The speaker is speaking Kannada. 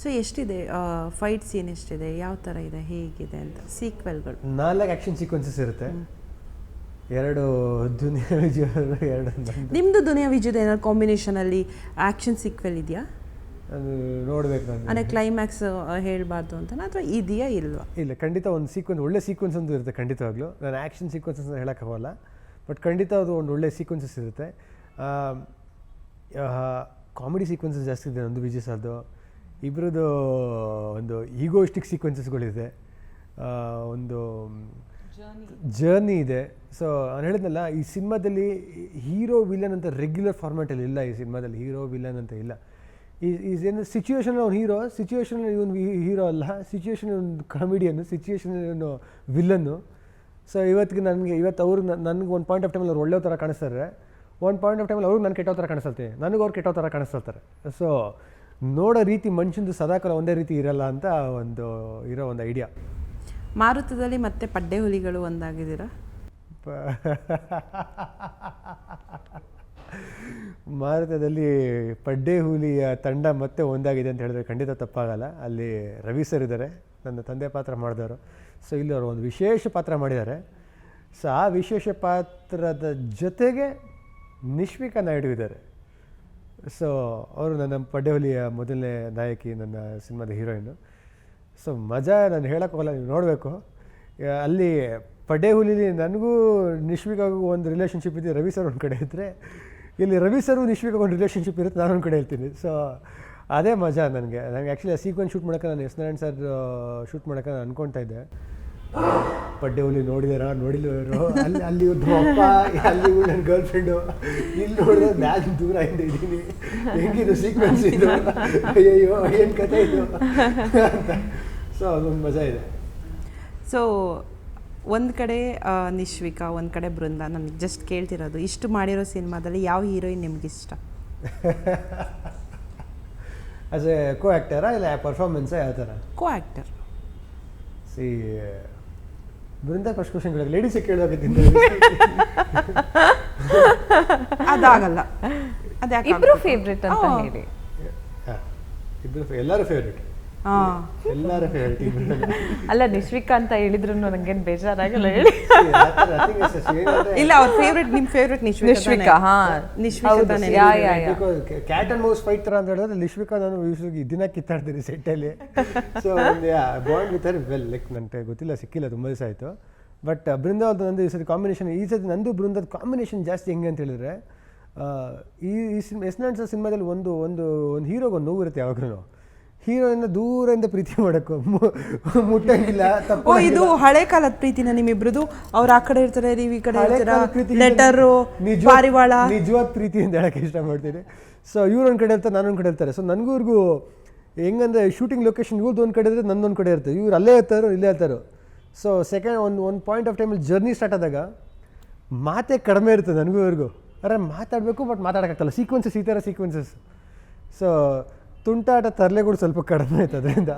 ಸೊ ಎಷ್ಟಿದೆ? ಫೈಟ್ ಸೀನ್ ಎಷ್ಟಿದೆ? ಯಾವ ಥರ ಇದೆ? ಹೇಗಿದೆ ಅಂತ? ಸೀಕ್ವೆಲ್ಗಳು ನಾಲ್ಕು ಆ್ಯಕ್ಷನ್ ಸೀಕ್ವೆನ್ಸಸ್ ಇರುತ್ತೆ. ಎರಡು ದುನಿಯಾ ವಿಜಯ ಎರಡು. ನಿಮ್ಮದು ದುನಿಯಾ ವಿಜಯದ ಏನಾದ್ರು ಕಾಂಬಿನೇಷನಲ್ಲಿ ಆ್ಯಕ್ಷನ್ ಸೀಕ್ವೆಲ್ ಇದೆಯಾ? ಅದು ನೋಡಬೇಕು ನಾನು. ಅಂದರೆ ಕ್ಲೈಮ್ಯಾಕ್ಸ್ ಹೇಳಬಾರ್ದು ಅಂತ ಅಥವಾ ಇದೆಯಾ ಇಲ್ವಾ? ಇಲ್ಲ ಖಂಡಿತ ಒಂದು ಸೀಕ್ವೆನ್ಸ್ ಒಳ್ಳೆ ಸೀಕ್ವೆನ್ಸ್ ಅಂತೂ ಇರುತ್ತೆ ಖಂಡಿತವಾಗ್ಲೂ. ನಾನು ಆ್ಯಕ್ಷನ್ ಸೀಕ್ವೆನ್ಸಸ್ ಅಂತ ಹೇಳೋಕ್ಕಾಗಲ್ಲ ಬಟ್ ಖಂಡಿತ ಅದು ಒಂದು ಒಳ್ಳೆ ಸೀಕ್ವೆನ್ಸಸ್ ಇರುತ್ತೆ. ಕಾಮಿಡಿ ಸೀಕ್ವೆನ್ಸಸ್ ಜಾಸ್ತಿ ಇದೆ ನಂದು ವಿಜಯ್ ಸರ್ದು. ಇಬ್ಬರದ್ದು ಒಂದು ಈಗೋಯಿಸ್ಟಿಕ್ ಸೀಕ್ವೆನ್ಸಸ್ಗಳಿದೆ. ಒಂದು ಜರ್ನಿ ಇದೆ. ಸೊ ನಾನು ಹೇಳಿದ್ನಲ್ಲ ಈ ಸಿನಿಮಾದಲ್ಲಿ ಹೀರೋ ವಿಲನ್ ಅಂತ ರೆಗ್ಯುಲರ್ ಫಾರ್ಮ್ಯಾಟಲ್ಲಿ ಇಲ್ಲ ಈ ಸಿನಿಮಾದಲ್ಲಿ ಹೀರೋ ವಿಲನ್ ಅಂತ ಇಲ್ಲ. ಈ ಈಸ್ ಏನು ಸಿಚುವೇಶನ್ ಅವ್ನು ಹೀರೋ ಸಿಚುವೇಶನ್ ಇವನು ಹೀರೋ ಅಲ್ಲ ಸಿಚುವೇಶನ್ ಒಂದು ಕಾಮಿಡಿಯನ್ನು ಸಿಚುವೇಶನ್ ಇವನು ವಿಲನ್ನು. ಸೊ ಇವತ್ತಿಗೆ ನನಗೆ ಇವತ್ತು ಅವ್ರಿಗೆ ನನಗೆ ಒಂದು ಪಾಯಿಂಟ್ ಆಫ್ ಟೈಮಲ್ಲಿ ಅವ್ರು ಒಳ್ಳೆಯ ಥರ ಕಾಣಿಸ್ತಾರೆ. ಒಂದು ಪಾಯಿಂಟ್ ಆಫ್ ಟೈಮಲ್ಲಿ ಅವ್ರಿಗೆ ನಾನು ಕೆಟ್ಟೋ ಥರ ಕಾಣಿಸ್ತಾರೆ ನನಗೆ ಅವ್ರು ಕೆಟ್ಟೋ ಥರ ಕಾಣಿಸ್ತಾರೆ ಸೊ ನೋಡೋ ರೀತಿ ಮನುಷ್ಯಂದು ಸದಾಕಾಲ ಒಂದೇ ರೀತಿ ಇರಲ್ಲ ಅಂತ ಒಂದು ಇರೋ ಒಂದು ಐಡಿಯಾ ಮಾರುತದಲ್ಲಿ ಮತ್ತೆ ಪಡ್ಡೆ ಹುಲಿಗಳು ಒಂದಾಗಿದ್ದೀರಾ? ಭಾರತದಲ್ಲಿ ಪಡ್ಡೆ ಹುಲಿಯ ತಂಡ ಮತ್ತೆ ಒಂದಾಗಿದೆ ಅಂತ ಹೇಳಿದ್ರೆ ಖಂಡಿತ ತಪ್ಪಾಗಲ್ಲ. ಅಲ್ಲಿ ರವಿ ಸರ್ ಇದ್ದಾರೆ ನನ್ನ ತಂದೆ ಪಾತ್ರ ಮಾಡಿದವರು. ಸೊ ಇಲ್ಲಿ ಅವರು ಒಂದು ವಿಶೇಷ ಪಾತ್ರ ಮಾಡಿದ್ದಾರೆ. ಸೊ ಆ ವಿಶೇಷ ಪಾತ್ರದ ಜೊತೆಗೆ ನಿಶ್ವಿಕಾ ನಾಯ್ಡು ಇದ್ದಾರೆ ಸೊ ಅವರು ನನ್ನ ಪಡ್ಡೆಹುಲಿಯ ಮೊದಲನೇ ನಾಯಕಿ, ನನ್ನ ಸಿನಿಮಾದ ಹೀರೋಯಿನು. ಸೊ ಮಜಾ ನಾನು ಹೇಳೋಕ್ಕೋಗಲ್ಲ ನೀವು ನೋಡಬೇಕು. ಅಲ್ಲಿ ಪಡ್ಡೆ ಹುಲಿಲಿ ನನಗೂ ನಿಶ್ವಿಕಾಗೂ ಒಂದು ರಿಲೇಷನ್ಶಿಪ್ ಇದೆ ರವಿ ಸರ್ ಒಂದು ಕಡೆ ಇದ್ದರೆ ಇಲ್ಲಿ ರವಿ ಸರು ನಿಶ್ವಿಕಾಗ ಒಂದು ರಿಲೇಷನ್ಶಿಪ್ ಇರುತ್ತೆ, ನಾನು ಒಂದು ಕಡೆ ಹೇಳ್ತೀನಿ ಸೊ ಅದೇ ಮಜಾ ನನಗೆ. ನನಗೆ ಆ್ಯಕ್ಚುಲಿ ಆ ಸೀಕ್ವೆನ್ಸ್ ಶೂಟ್ ಮಾಡೋಕೆ ನಾನು ಎಸ್ ನಾರಾಯಣ್ ಸರ್ ಶೂಟ್ ಮಾಡೋಕೆ ನಾನು ಅನ್ಕೊತಾ ಇದ್ದೆ. ಪಡ್ಡೆ ಹುಲಿ ನೋಡಿದಾರ ನೋಡಿಲ್ವರು ಅಲ್ಲಿ ಅಲ್ಲಿ ಅಪ್ಪ ಅಲ್ಲಿ ನನ್ನ ಗರ್ಲ್ ಫ್ರೆಂಡು ಇಲ್ಲಿ ನೋಡಿದ್ರೆ ನಾನು ದೂರ ಹಿಂದೆ ಇದ್ದೀನಿ. ಹೆಂಗಿದು ಸೀಕ್ವೆನ್ಸ್ ಇದು? ಅಯ್ಯಯ್ಯೋ ಏನು ಕತೆ ಇದು? ಅಂತ. ಸೊ ಅದೊಂದು ಮಜಾ ಇದೆ. ಸೊ ಒಂದು ಕಡೆ ನಿಶ್ವಿಕಾ ಒಂದು ಕಡೆ ಬೃಂದ ನನಗೆ ಜಸ್ಟ್ ಕೇಳ್ತಿರೋದು. ಇಷ್ಟು ಮಾಡಿರೋ ಸಿನಿಮಾದಲ್ಲಿ ಯಾವ ಹೀರೋಯಿನ್ ನಿಮ್ಗಿಷ್ಟ? ಆಸ್ ಎ ಕೋ ಆ್ಯಕ್ಟರಾ ಇಲ್ಲ ಪರ್ಫಾರ್ಮೆನ್ಸಾ ಯಾವ ಥರ? Co actor C Brinda first question ಕೇಳೋಕೆ ಲೇಡೀಸಿಗೆ ಕೇಳೋಕಿದ್ದಿಂದ ಅದಾಗಲ್ಲ ಅದ್ಯಾಕೆ ಇಬ್ರು? ಫೇವ್ರೆಟ್ ಅಂತ. ಹೇಳಿ ಇಬ್ರು ಎಲ್ಲರೂ ಫೇವ್ರೇಟ್. ಎಲ್ಲರ ಫೇವ್ರೇಟ್ ಅಲ್ಲ ನಿಶ್ವಿಕಾ ಅಂತ ಹೇಳಿದ್ರು ನಂಗೇನು ಬೇಜಾರಾಗಲ್ಲ ಹೇಳಿ. ಇಲ್ಲ ಅವ್ರ ಫೇವ್ರೆಟ್ ನಿಮ್ಮ ಫೇವ್ರೆಟ್ ನಿಶ್ವಿಕಾ ನಿಶ್ವಿಕಾ, ಹಾ. ನಿಶ್ವಿಕಾ ತಾನೇ. Yeah, yeah, yeah. Cat and mouse fight ತರ ಅಂತ ಹೇಳಿದ್ರೆ ನಿಶ್ವಿಕಾ ನಾನು ಯೂಶ್ವಲಿ ದಿನ ಕಿತ್ತಾಡ್ತೀನಿ ಸೆಟ್ಟಲ್ಲಿ so bond with her well like ನನಗೆ ಗೊತ್ತಿಲ್ಲ ಸಿಕ್ಕಿಲ್ಲ ತುಂಬ ದಿವಸ ಆಯಿತು. ಬಟ್ ಬೃಂದಾವದ ನಂದು ಈ ಸರಿ ಕಾಂಬಿನೇಷನ್ ಈ ಸತಿ ನಂದು ಬೃಂದದ ಕಾಂಬಿನೇಷನ್ ಜಾಸ್ತಿ ಹೆಂಗೆ ಅಂತ ಹೇಳಿದ್ರೆ ಈ ಎಸ್ ನಾನ್ ಸಿನಿಮಾದಲ್ಲಿ ಒಂದು ಒಂದು ಒಂದು ಹೀರೋಗೆ ಒಂದು ನೋವು ಇರುತ್ತೆ ಯಾವಾಗಲೂ ಹೀರೋಯಿನ್ನ ದೂರದಿಂದ ಪ್ರೀತಿ ಮಾಡೋಕ್ಕೂ ಮುಟ್ಟಂಗಿಲ್ಲ ಓ ಇದು ಹಳೆ ಕಾಲದ ಪ್ರೀತಿನ ನಿಮ್ಮಿಬ್ರದು? ಅವ್ರು ಆ ಕಡೆ ಇರ್ತಾರೆ ನೀವು ಈ ಕಡೆ ಇರ್ತೀರಾ? ಲೆಟರು ನಿಜವಾದ- ಪಾರಿವಾಳ. ನಿಜವಾದ ಪ್ರೀತಿ ಅಂತ ಹೇಳಕ್ಕೆ ಇಷ್ಟ ಮಾಡ್ತೀನಿ ಸೊ ಇವ್ರು ಒಂದು ಕಡೆ ಇರ್ತಾರೆ ನಾನೊಂದು ಕಡೆ ಇರ್ತಾರೆ. ಸೊ ನನಗೂ ಇವ್ರಿಗೂ ಹೆಂಗಂದ್ರೆ ಶೂಟಿಂಗ್ ಲೊಕೇಶನ್ ಇವ್ರದ್ದು ಒಂದು ಕಡೆ ಇದ್ರೆ ನನ್ನೊಂದು ಕಡೆ ಇರ್ತದೆ. ಇವ್ರು ಅಲ್ಲೇ ಇರ್ತಾರೋ ಇಲ್ಲೇ ಇರ್ತಾರೋ. ಸೊ ಸೆಕೆಂಡ್ ಒಂದು ಒಂದು ಪಾಯಿಂಟ್ ಆಫ್ ಟೈಮಲ್ಲಿ ಜರ್ನಿ ಸ್ಟಾರ್ಟ್ ಆದಾಗ ಮಾತೇ ಕಡಿಮೆ ಇರ್ತದೆ ನನಗೂ ಇವ್ರಿಗೂ. ಅರೆ ಮಾತಾಡಬೇಕು ಬಟ್ ಮಾತಾಡೋಕ್ಕಾಗಲ್ಲ ಸೀಕ್ವೆನ್ಸಸ್ ಈ ಥರ ಸೀಕ್ವೆನ್ಸಸ್ ಸೊ ತುಂಟಾಟ ತರಲೆಗಳು ಸ್ವಲ್ಪ ಕಡಿಮೆ ಆಯ್ತು ಅದರಿಂದ.